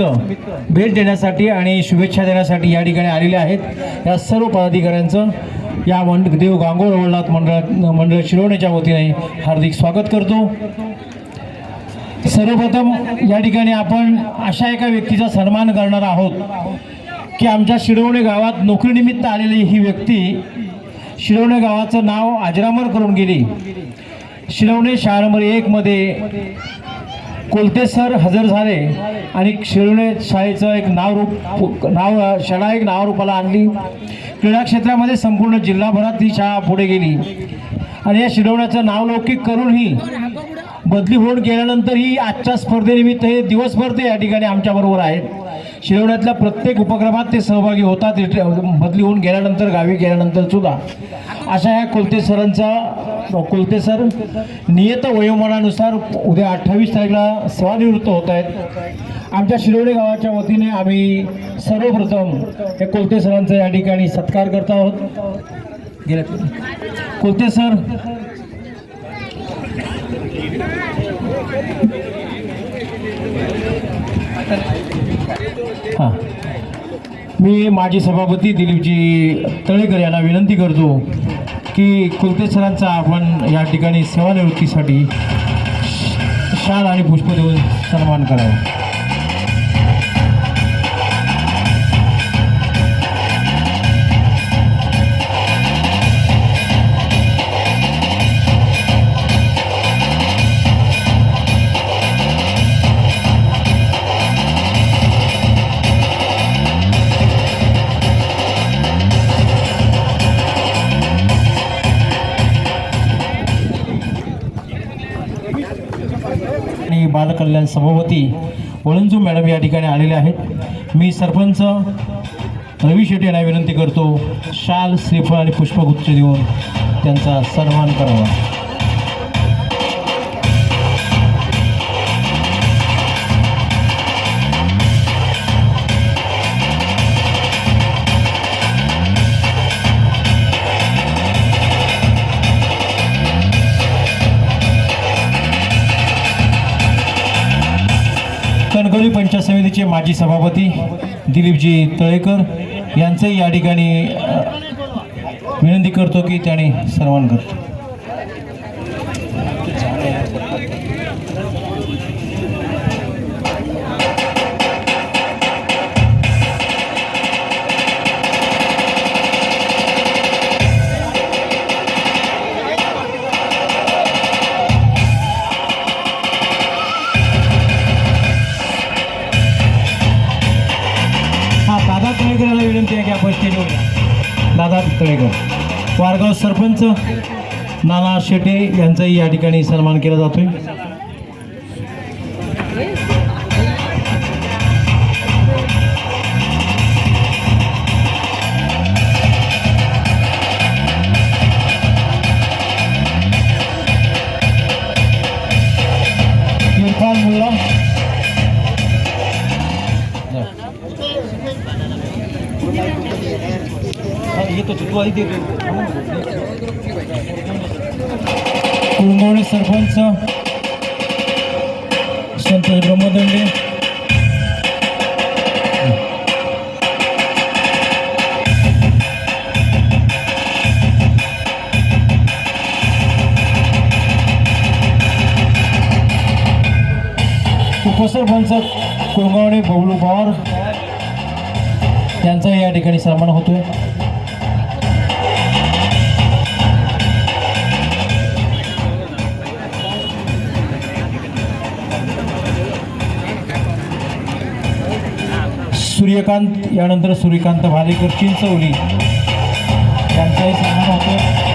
भेट देण्यासाठी आणि शुभेच्छा देण्यासाठी या ठिकाणी आलेले आहेत. या सर्व पदाधिकाऱ्यांचं या मंड देव गांगोर वडलात मंडळ मंडळ शिरवण्याच्या वतीने हार्दिक स्वागत करतो. सर्वप्रथम या ठिकाणी आपण अशा एका व्यक्तीचा सन्मान करणार आहोत की आमच्या शिरवणे गावात नोकरीनिमित्त आलेली ही व्यक्ती शिरवणे गावाचं नाव अजरामर करून गेली. शिरवणे शाळा नंबर एकमध्ये कोलते सर हजर झाले आणि शिरवणे शाळेचं एक नावरूप नाव शाळा एक नावरूपाला आणली. क्रीडा क्षेत्रामध्ये संपूर्ण जिल्हाभरात ही शाळा पुढे गेली. आणि या शिरवण्याचं नावलौकिक करूनही बदली होऊन गेल्यानंतरही आजच्या स्पर्धेनिमित्त हे दिवसभर ते या ठिकाणी आमच्याबरोबर आहेत. शिरवण्यातल्या प्रत्येक उपक्रमात ते सहभागी होतात. बदली होऊन गेल्यानंतर गावी गेल्यानंतर सुद्धा. अशा ह्या कोलते सरांचा कोलते सर नियत वयोमानानुसार उद्या अठ्ठावीस तारखेला सेवानिवृत्त होत आहेत. आमच्या शिरोडे गावाच्या वतीने आम्ही सर्वप्रथम हे कोलते सरांचा या ठिकाणी सत्कार करत आहोत. गेल्या कोलते सर. हां. मी माजी सभापती दिलीपजी तळेकर यांना विनंती करतो की कुलते सरांचा आपण या ठिकाणी सेवानिवृत्तीसाठी शाल आणि पुष्प देऊन सन्मान करावा. आणि बालकल्याण सभापती वळंजू मॅडम या ठिकाणी आलेले आहेत. मी सरपंच रवी शेट्टी यांना विनंती करतो शाल श्रीफळ आणि पुष्पगुच्छ देऊन त्यांचा सन्मान करावा. कणकवली पंचायत समितीचे माजी सभापती दिलीपजी तळेकर यांचंही या ठिकाणी विनंती करतो की त्याने सन्मान करतो. दादा तळेकर वारगाव सरपंच नाना शेटे यांचाही या ठिकाणी सन्मान केला जातोय. इरफान मुल्ला. येतो तू आधी दे कुंभवणे सरपंच संतोष ब्रह्मदंडे. उपसरपंच कुळगावणे बबलू पवार. त्यांचा या ठिकाणी सन्मान होतोय. सूर्यकांत यानंतर सूर्यकांत भालेकर चिंचवली यांचाही सन्मान होतो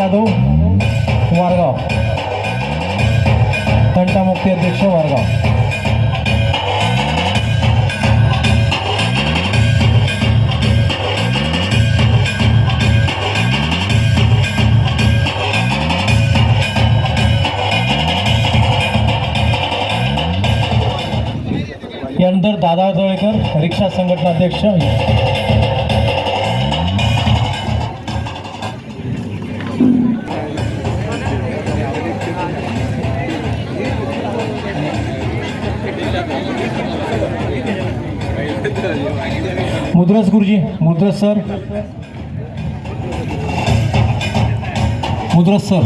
जाधव वारगाव. तंटामुक्ती अध्यक्ष वारगाव. यानंतर दादा जवळेकर रिक्षा संघटना अध्यक्ष. मुद्रस गुरुजी Mudras sir. Mudras sir.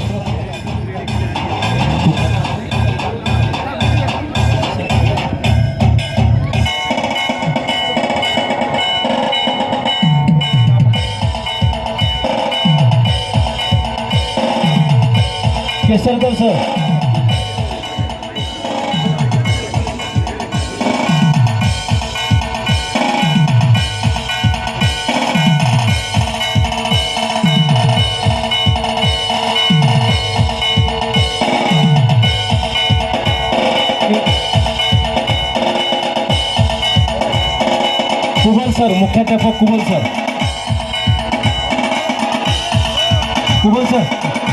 Kesarkar sir. Sir मुख्याध्यापक कुबल सर कुबल सर